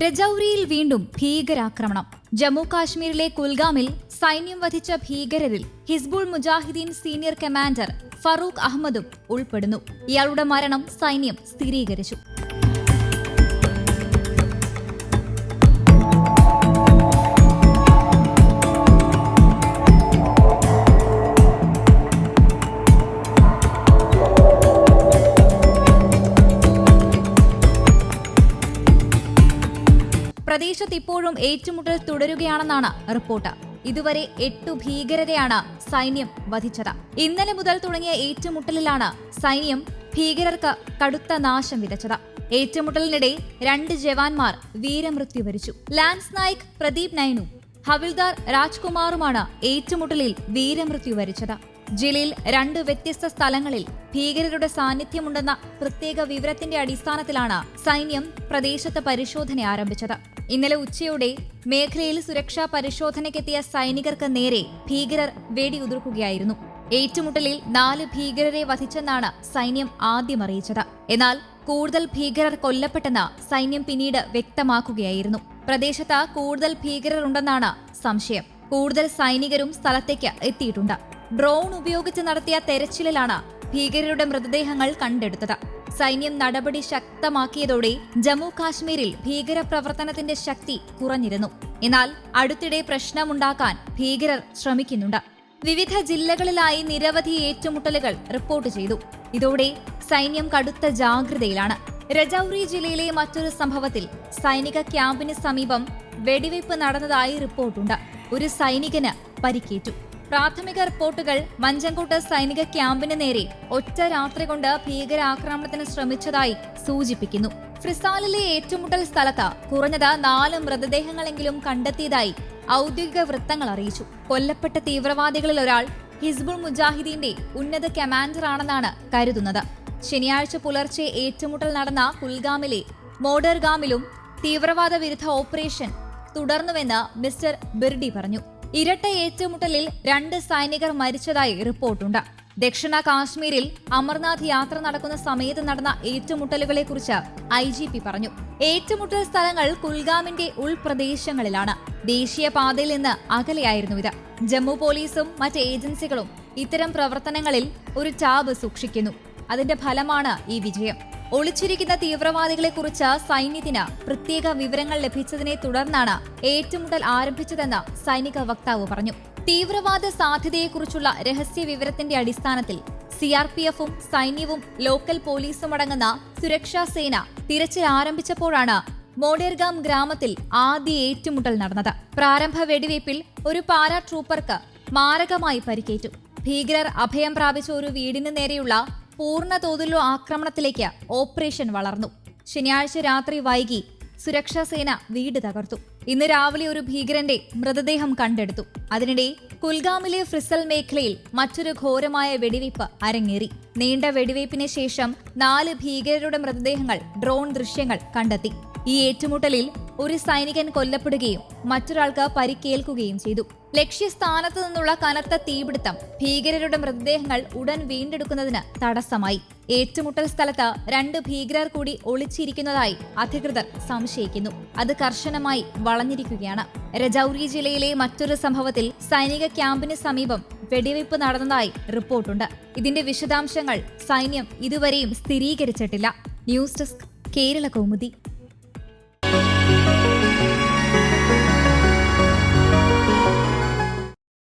രജൌരിയിൽ വീണ്ടും ഭീകരാക്രമണം. ജമ്മു കാശ്മീരിലെ കുൽഗാമിൽ സൈന്യം വധിച്ച ഭീകരരിൽ ഹിസ്ബുൾ മുജാഹിദീൻ സീനിയർ കമാൻഡർ ഫറൂഖ് അഹമ്മദും ഉൾപ്പെടുന്നു. ഇയാളുടെ മരണം സൈന്യം സ്ഥിരീകരിച്ചു. പ്രദേശത്ത് ഇപ്പോഴും ഏറ്റുമുട്ടൽ തുടരുകയാണെന്നാണ് റിപ്പോർട്ട്. ഇതുവരെ എട്ടു ഭീകരരെയാണ് സൈന്യം വധിച്ചത്. ഇന്നലെ മുതൽ തുടങ്ങിയ ഏറ്റുമുട്ടലിലാണ് സൈന്യം ഭീകരർക്ക് കടുത്ത നാശം വിതച്ചത്. ഏറ്റുമുട്ടലിനിടെ രണ്ട് ജവാന്മാർ വീരമൃത്യു വരിച്ചു. ലാൻസ് നായിക് പ്രദീപ് നൈനു ഹവിൽദാർ രാജ്കുമാറുമാണ് ഏറ്റുമുട്ടലിൽ വീരമൃത്യു വരിച്ചത്. ജില്ലയിൽ രണ്ട് വ്യത്യസ്ത സ്ഥലങ്ങളിൽ ഭീകരരുടെ സാന്നിധ്യമുണ്ടെന്ന പ്രത്യേക വിവരത്തിന്റെ അടിസ്ഥാനത്തിലാണ് സൈന്യം പ്രദേശത്ത് പരിശോധന ആരംഭിച്ചത്. ഇന്നലെ ഉച്ചയോടെ മേഖലയിൽ സുരക്ഷാ പരിശോധനയ്ക്കെത്തിയ സൈനികർക്ക് നേരെ ഭീകരർ വെടിയുതിർക്കുകയായിരുന്നു. ഏറ്റുമുട്ടലിൽ നാല് ഭീകരരെ വധിച്ചെന്നാണ് സൈന്യം ആദ്യം അറിയിച്ചത്. എന്നാൽ കൂടുതൽ ഭീകരർ കൊല്ലപ്പെട്ടെന്ന് സൈന്യം പിന്നീട് വ്യക്തമാക്കുകയായിരുന്നു. പ്രദേശത്ത് കൂടുതൽ ഭീകരരുണ്ടെന്നാണ് സംശയം. കൂടുതൽ സൈനികരും സ്ഥലത്തേക്ക് എത്തിയിട്ടുണ്ട്. ഡ്രോൺ ഉപയോഗിച്ച് നടത്തിയ തെരച്ചിലിലാണ് ഭീകരരുടെ മൃതദേഹങ്ങൾ കണ്ടെടുത്തത്. സൈന്യം നടപടി ശക്തമാക്കിയതോടെ ജമ്മു കാശ്മീരിൽ ഭീകരപ്രവർത്തനത്തിന്റെ ശക്തി കുറഞ്ഞിരുന്നു. എന്നാൽ അടുത്തിടെ പ്രശ്നമുണ്ടാക്കാൻ ഭീകരർ ശ്രമിക്കുന്നുണ്ട്. വിവിധ ജില്ലകളിലായി നിരവധി ഏറ്റുമുട്ടലുകൾ റിപ്പോർട്ട് ചെയ്തു. ഇതോടെ സൈന്യം കടുത്ത ജാഗ്രതയിലാണ്. രജൌറി ജില്ലയിലെ മറ്റൊരു സംഭവത്തിൽ സൈനിക ക്യാമ്പിന് സമീപം വെടിവയ്പ് നടന്നതായി റിപ്പോർട്ടുണ്ട്. ഒരു സൈനികന് പരിക്കേറ്റു. പ്രാഥമിക റിപ്പോർട്ടുകൾ മഞ്ചങ്കോട്ട് സൈനിക ക്യാമ്പിന് നേരെ ഒറ്റ രാത്രി കൊണ്ട് ഭീകരാക്രമണത്തിന് ശ്രമിച്ചതായി സൂചിപ്പിക്കുന്നു. ഫ്രിസാലിലെ ഏറ്റുമുട്ടൽ സ്ഥലത്ത് കുറഞ്ഞത് നാല് മൃതദേഹങ്ങളെങ്കിലും കണ്ടെത്തിയതായി ഔദ്യോഗിക വൃത്തങ്ങൾ അറിയിച്ചു. കൊല്ലപ്പെട്ട തീവ്രവാദികളിൽ ഒരാൾ ഹിസ്ബുൾ മുജാഹിദീന്റെ ഉന്നത കമാൻഡറാണെന്നാണ് കരുതുന്നത്. ശനിയാഴ്ച പുലർച്ചെ ഏറ്റുമുട്ടൽ നടന്ന കുൽഗാമിലെ മോഡർഗാമിലും തീവ്രവാദ വിരുദ്ധ ഓപ്പറേഷൻ തുടർന്നുവെന്ന് മിസ്റ്റർ ബിർഡി പറഞ്ഞു. ഇരട്ട ഏറ്റുമുട്ടലിൽ രണ്ട് സൈനികർ മരിച്ചതായി റിപ്പോർട്ടുണ്ട്. ദക്ഷിണ കാശ്മീരിൽ അമർനാഥ് യാത്ര നടക്കുന്ന സമയത്ത് നടന്ന ഏറ്റുമുട്ടലുകളെക്കുറിച്ച് ഐ ജി പി പറഞ്ഞു. ഏറ്റുമുട്ടൽ സ്ഥലങ്ങൾ കുൽഗാമിന്റെ ഉൾപ്രദേശങ്ങളിലാണ്. ദേശീയപാതയിൽ നിന്ന് അകലെയായിരുന്നു ഇത്. ജമ്മു പോലീസും മറ്റ് ഏജൻസികളും ഇത്തരം പ്രവർത്തനങ്ങളിൽ ഒരു ടാബ് സൂക്ഷിക്കുന്നു. അതിന്റെ ഫലമാണ് ഈ വിജയം. ഒളിച്ചിരിക്കുന്ന തീവ്രവാദികളെക്കുറിച്ച് സൈന്യത്തിന് പ്രത്യേക വിവരങ്ങൾ ലഭിച്ചതിനെ തുടർന്നാണ് ഏറ്റുമുട്ടൽ ആരംഭിച്ചതെന്ന് സൈനിക വക്താവ് പറഞ്ഞു. തീവ്രവാദ സാധ്യതയെക്കുറിച്ചുള്ള രഹസ്യ വിവരത്തിന്റെ അടിസ്ഥാനത്തിൽ സിആർപിഎഫും സൈന്യവും ലോക്കൽ പോലീസും അടങ്ങുന്ന സുരക്ഷാ സേന തിരച്ചിൽ ആരംഭിച്ചപ്പോഴാണ് മോഡേർഗാം ഗ്രാമത്തിൽ ആദ്യ ഏറ്റുമുട്ടൽ നടന്നത്. പ്രാരംഭ വെടിവയ്പിൽ ഒരു പാരാ ട്രൂപ്പർക്ക് മാരകമായി പരിക്കേറ്റു. ഭീകരർ അഭയം പ്രാപിച്ച ഒരു വീടിന് നേരെയുള്ള പൂർണ തോതിലുള്ള ആക്രമണത്തിലേക്ക് ഓപ്പറേഷൻ വളർന്നു. ശനിയാഴ്ച രാത്രി വൈകി സുരക്ഷാ സേന വീട് തകർത്തു. ഇന്ന് രാവിലെ ഒരു ഭീകരന്റെ മൃതദേഹം കണ്ടെടുത്തു. അതിനിടെ കുൽഗാമിലെ ഫ്രിസൽ മേഖലയിൽ മറ്റൊരു ഘോരമായ വെടിവയ്പ് അരങ്ങേറി. നീണ്ട വെടിവയ്പ്പിന് ശേഷം നാല് ഭീകരരുടെ മൃതദേഹങ്ങൾ ഡ്രോൺ ദൃശ്യങ്ങൾ കണ്ടെത്തി. ഈ ഏറ്റുമുട്ടലിൽ ഒരു സൈനികൻ കൊല്ലപ്പെടുകയും മറ്റൊരാൾക്ക് പരിക്കേൽക്കുകയും ചെയ്തു. ലക്ഷ്യസ്ഥാനത്തു നിന്നുള്ള കനത്ത തീപിടുത്തം ഭീകരരുടെ മൃതദേഹങ്ങൾ ഉടൻ വീണ്ടെടുക്കുന്നതിന് തടസ്സമായി. ഏറ്റുമുട്ടൽ സ്ഥലത്ത് രണ്ട് ഭീകരർ കൂടി ഒളിച്ചിരിക്കുന്നതായി അധികൃതർ സംശയിക്കുന്നു. അത് കർശനമായി വളഞ്ഞിരിക്കുകയാണ്. രജൌരി ജില്ലയിലെ മറ്റൊരു സംഭവത്തിൽ സൈനിക ക്യാമ്പിന് സമീപം വെടിവയ്പ് നടന്നതായി റിപ്പോർട്ടുണ്ട്. ഇതിന്റെ വിശദാംശങ്ങൾ സൈന്യം ഇതുവരെയും സ്ഥിരീകരിച്ചിട്ടില്ല. News desk Kerala Kaumudi